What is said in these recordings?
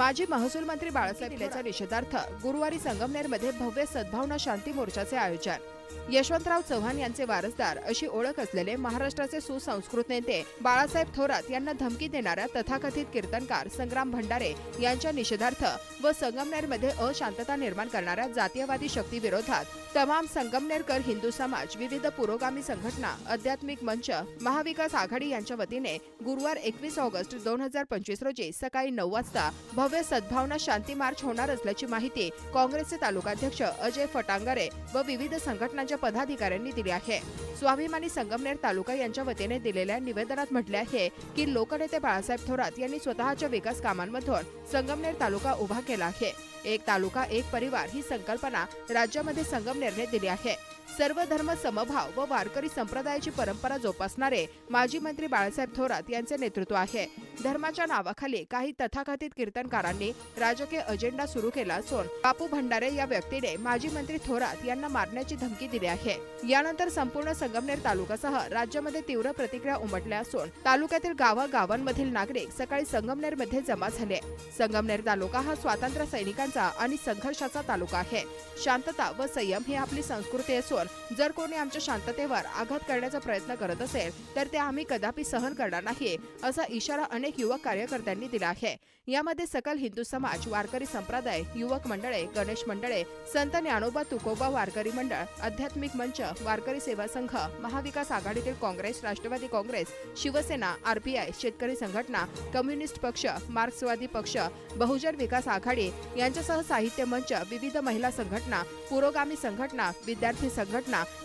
माजी महसूल मंत्री बाळासाहेब निषेधार्थ गुरुवारी संगमनेरमध्ये भव्य सद्भावना शांती मोर्चाचे आयोजन. यशवंतराव चव्हाण यांचे वारसदार अशी ओळख असलेले महाराष्ट्राचे सुसंस्कृत नेते बाळासाहेब थोरात यांना धमकी देणाऱ्या तथाकथित कीर्तनकार संग्राम भंडारे यांच्या निषेधार्थ व संगमनेरमध्ये अशांतता निर्माण करणाऱ्या जातीयवादी शक्तीविरोधात तमाम संगमनेरकर हिंदू समाज विविध पुरोगामी संघटना आध्यात्मिक मंच महाविकास आघाडी यांच्या वतीने गुरुवार एकवीस ऑगस्ट दोन हजार पंचवीस रोजी सकाळी नऊ वाजता भव्य सद्भावना शांती मार्च होणार असल्याची माहिती काँग्रेसचे तालुकाध्यक्ष अजय फटांगरे व विविध संघटना संघटनांच्या पदाधिकाऱ्यांनी दिली आहे. स्वाभिमानी संगमनेर तालुका यांच्या वतीने दिलेल्या निवेदनात म्हटले आहे की लोकनेते बाळासाहेब थोरात यांनी स्वतःच्या विकास कामांमधून संगमनेर तालुका उभा केला आहे. एक तालुका एक परिवार ही संकल्पना राज्यामध्ये संगमनेरने दिली आहे. सर्व धर्म समभाव व वारकरी संप्रदायाची परंपरा जोपासणारे माजी मंत्री बाळासाहेब थोरात यांचे नेतृत्व आहे. धर्माच्या नावाखाली काही तथाकथित कीर्तनकारांनी राजकीय अजेंडा सुरू केला असून बापू भंडारे या व्यक्तीने माजी मंत्री थोरात यांना मारण्याची धमकी दिली आहे. यानंतर संपूर्ण संगमनेर तालुक्यासह राज्यामध्ये तीव्र प्रतिक्रिया उमटल्या असून तालुक्यातील गावागावांमधील नागरिक सकाळी संगमनेरमध्ये जमा झाले. संगमनेर तालुका हा स्वातंत्र्य सैनिकांचा आणि संघर्षाचा तालुका आहे. शांतता व संयम ही आपली संस्कृती असून जर कोणी आमच्या शांततेवर आघात करण्याचा प्रयत्न करत असेल तर ते आम्ही कदापि सहन करणार नाही असा इशारा अनेक युवक कार्यकर्त्यांनी दिला आहे. यामध्ये सकल हिंदू समाज वारकरी संप्रदाय युवक मंडळे गणेश मंडळे संत ज्ञानोबा तुकोबा वारकरी मंडळ आध्यात्मिक मंच वारकरी सेवा संघ महाविकास आघाडीतील काँग्रेस राष्ट्रवादी काँग्रेस शिवसेना आरपीआय शेतकरी संघटना कम्युनिस्ट पक्ष मार्क्सवादी पक्ष बहुजन विकास आघाडी यांच्यासह साहित्य मंच विविध महिला संघटना पुरोगामी संघटना विद्यार्थी संघटना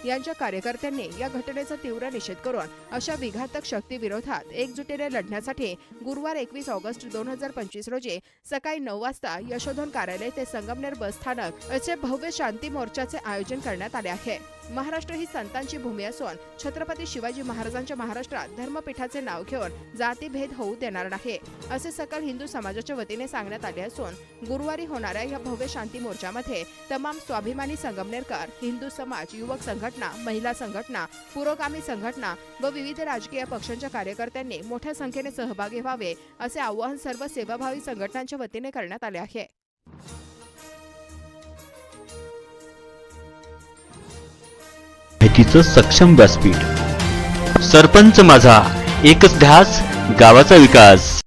यांच्या कार्यकर्त्यांनी या घटनेचा तीव्र निषेध करून अशा विघातक शक्ती विरोधात एकजुटीने लढण्यासाठी गुरुवार एकवीस ऑगस्ट दोन हजार पंचवीस रोजी सकाळी नऊ वाजता यशोधन कार्यालय ते संगमनेर बस स्थानक असे भव्य शांती मोर्चाचे आयोजन करण्यात आले आहे. महाराष्ट्र ही संतांची भूमी असून छत्रपती शिवाजी महाराजांच्या महाराष्ट्रात धर्मपीठाचे नाव घेऊन जातीभेद होऊ देणार नाही असे सकल हिंदू समाजाच्या वतीने सांगण्यात आले असून गुरुवारी होणाऱ्या या भव्य शांती मोर्चामध्ये तमाम स्वाभिमानी संगमनेरकर हिंदू समाज युवक संघटना महिला संघटना पुरोगामी संघटना व विविध राजकीय पक्षांच्या कार्यकर्त्यांनी मोठ्या संख्येने सहभागी व्हावे असे आवाहन सर्व सेवाभावी संघटनांच्या वतीने करण्यात आले आहे. माहितीचं सक्षम व्यासपीठ. सरपंच माझा एकच ध्यास गावाचा विकास.